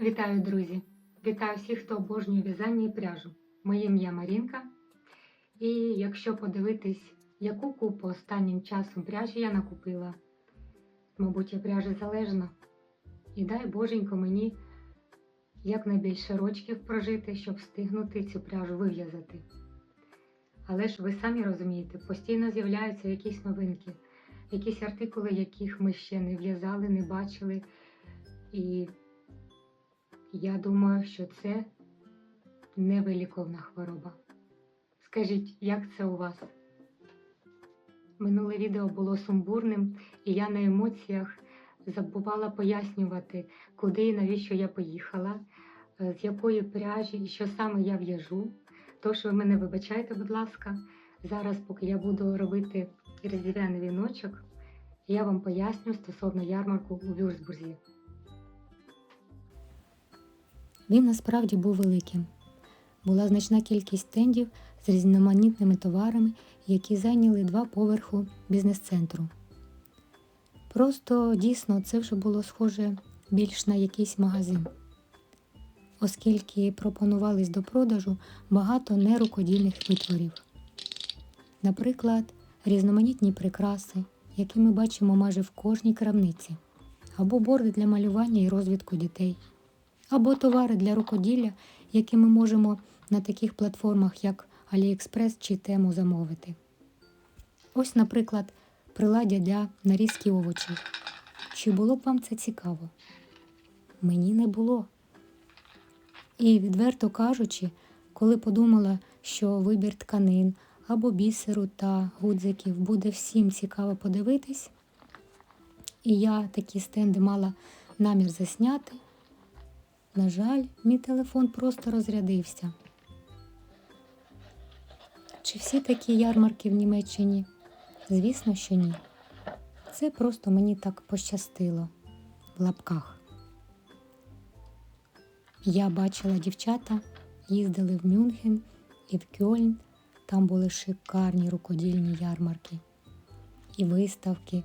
Вітаю, друзі! Вітаю всіх, хто обожнює в'язання і пряжу. Моє ім'я Марінка. І якщо подивитись, яку купу останнім часом пряжі я накупила, мабуть, я пряжі залежна. І дай Боженько мені якнайбільше рочків прожити, щоб встигнути цю пряжу вив'язати. Але ж ви самі розумієте, постійно з'являються якісь новинки, якісь артикули, яких ми ще не в'язали, не бачили. І я думаю, що це невиліковна хвороба. Скажіть, як це у вас? Минуле відео було сумбурним, і я на емоціях забувала пояснювати, куди і навіщо я поїхала, е, з якої пряжі і що саме я в'яжу. Тож ви мене вибачайте, будь ласка. Зараз, поки я буду робити різдвяний віночок, я вам поясню стосовно ярмарку у Вюрсбурзі. Він насправді був великим. Була значна кількість стендів з різноманітними товарами, які зайняли два поверху бізнес-центру. Просто дійсно це вже було схоже більш на якийсь магазин, оскільки пропонувались до продажу багато нерукодільних витворів. Наприклад, різноманітні прикраси, які ми бачимо майже в кожній крамниці, або борди для малювання і розвитку дітей або товари для рукоділля, які ми можемо на таких платформах, як AliExpress чи Temu замовити. Ось, наприклад, приладдя для нарізки овочів. Чи було б вам це цікаво? Мені не було. І, відверто кажучи, коли подумала, що вибір тканин або бісеру та гудзиків буде всім цікаво подивитись, і я такі стенди мала намір засняти. На жаль, мій телефон просто розрядився. Чи всі такі ярмарки в Німеччині? Звісно, що ні. Це просто мені так пощастило в лапках. Я бачила дівчата, їздили в Мюнхен і в Кьольн. Там були шикарні рукодільні ярмарки і виставки.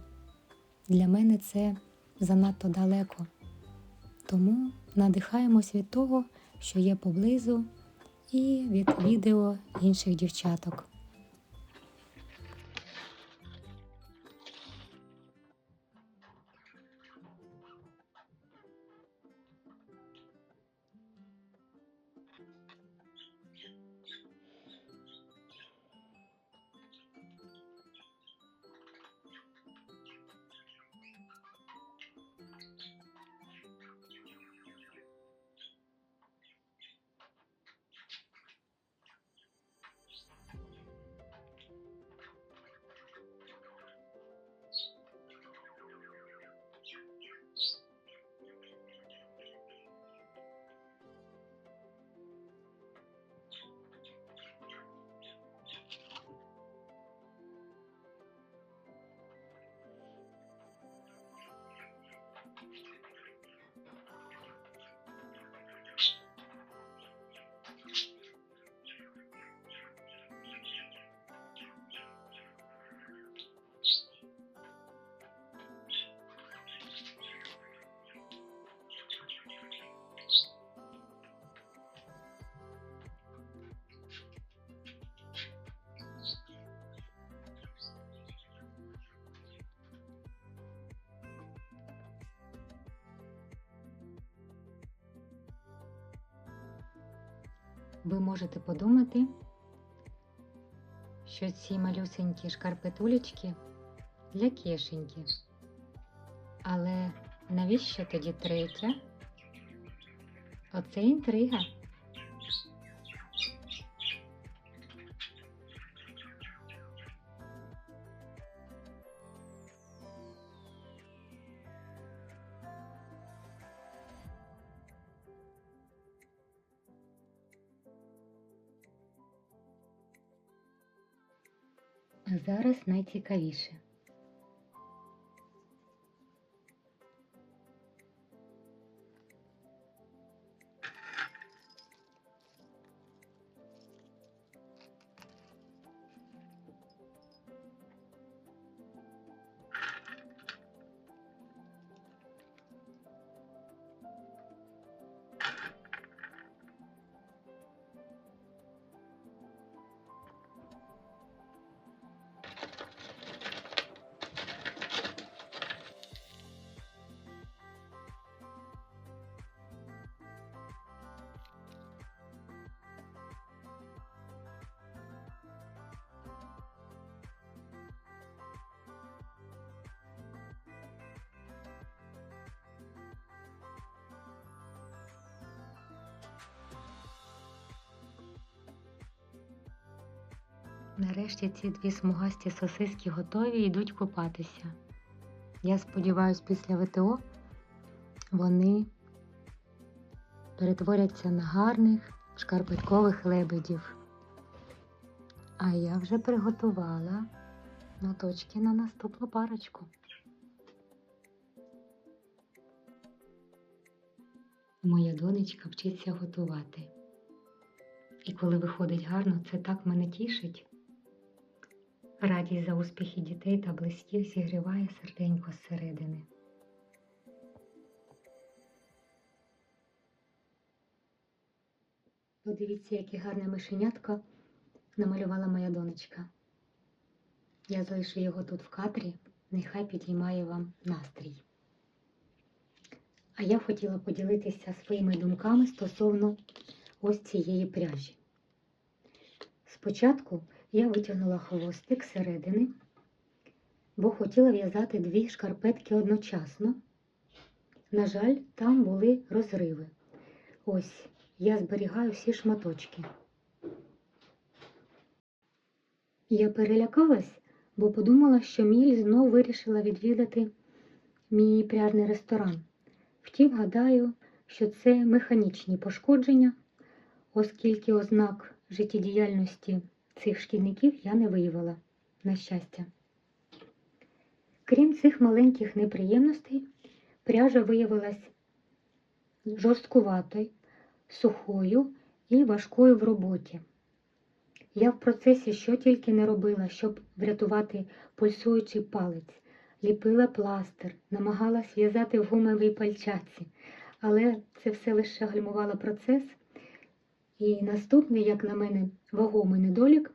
Для мене це занадто далеко. Тому надихаємось від того, що є поблизу, і від відео інших дівчаток. Ви можете подумати, що ці малюсенькі шкарпетулечки для кишеньки. Але навіщо тоді третя? Оце інтрига. Зараз найцікавіше. Нарешті ці дві смугасті сосиски готові і йдуть купатися. Я сподіваюся, після ВТО вони перетворяться на гарних шкарпеткових лебедів. А я вже приготувала ноточки на наступну парочку. Моя донечка вчиться готувати. І коли виходить гарно, це так мене тішить. Радість за успіхи дітей та близьких зігріває серденько зсередини. Подивіться, яке гарне мишенятко намалювала моя донечка. Я залишу його тут в кадрі, нехай підіймає вам настрій. А я хотіла поділитися своїми думками стосовно ось цієї пряжі. Спочатку я витягнула хвостик зсередини, бо хотіла в'язати дві шкарпетки одночасно. На жаль, там були розриви. Ось я зберігаю всі шматочки. Я перелякалась, бо подумала, що Міль знов вирішила відвідати мій пряжний ресторан. Втім, гадаю, що це механічні пошкодження, оскільки ознак життєдіяльності цих шкідників я не виявила, на щастя. Крім цих маленьких неприємностей, пряжа виявилась жорсткуватою, сухою і важкою в роботі. Я в процесі що тільки не робила, щоб врятувати пульсуючий палець, ліпила пластир, намагалась в'язати в гумовій пальчатці, але це все лише гальмувало процес. І наступний, як на мене, вагомий недолік,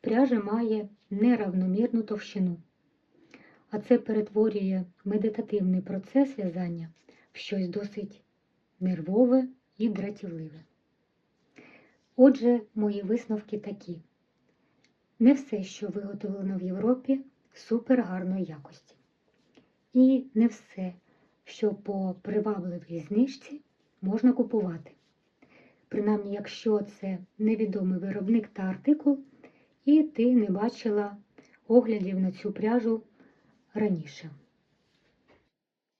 пряжа має неравномірну товщину. А це перетворює медитативний процес в'язання в щось досить нервове і дратівливе. Отже, мої висновки такі. Не все, що виготовлено в Європі, супер гарної якості. І не все, що по привабливій знижці можна купувати. Принаймні, якщо це невідомий виробник та артикул, і ти не бачила оглядів на цю пряжу раніше.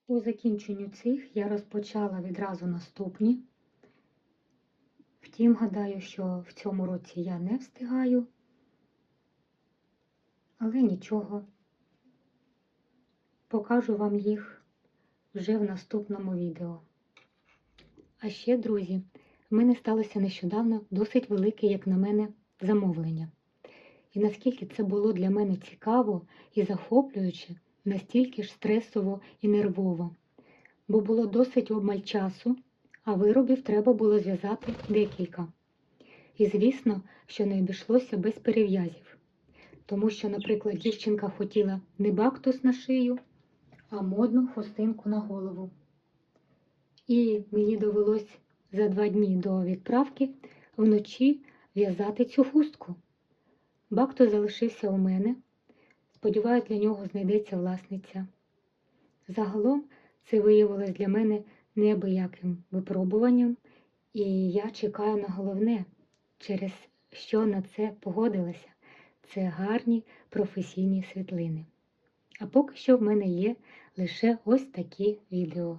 По закінченню цих я розпочала відразу наступні. Втім, гадаю, що в цьому році я не встигаю, але нічого. Покажу вам їх вже в наступному відео. А ще, друзі, мене сталося нещодавно досить велике, як на мене, замовлення. І наскільки це було для мене цікаво і захоплююче, настільки ж стресово і нервово, бо було досить обмаль часу, а виробів треба було зв'язати декілька. І звісно, що не обійшлося без перев'язів, тому що, наприклад, дівчинка хотіла не бактус на шию, а модну хустинку на голову. І мені довелось за два дні до відправки вночі в'язати цю хустку. Бактус залишився у мене. Сподіваюсь, для нього знайдеться власниця. Загалом це виявилось для мене неабияким випробуванням, і я чекаю на головне, через що на це погодилася. Це гарні професійні світлини. А поки що в мене є лише ось такі відео.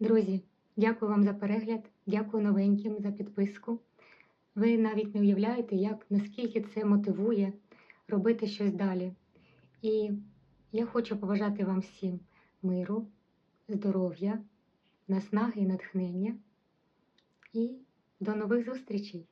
Друзі, дякую вам за перегляд, дякую новеньким за підписку. Ви навіть не уявляєте, як наскільки це мотивує робити щось далі. І я хочу побажати вам всім миру, здоров'я, наснаги і натхнення. І до нових зустрічей!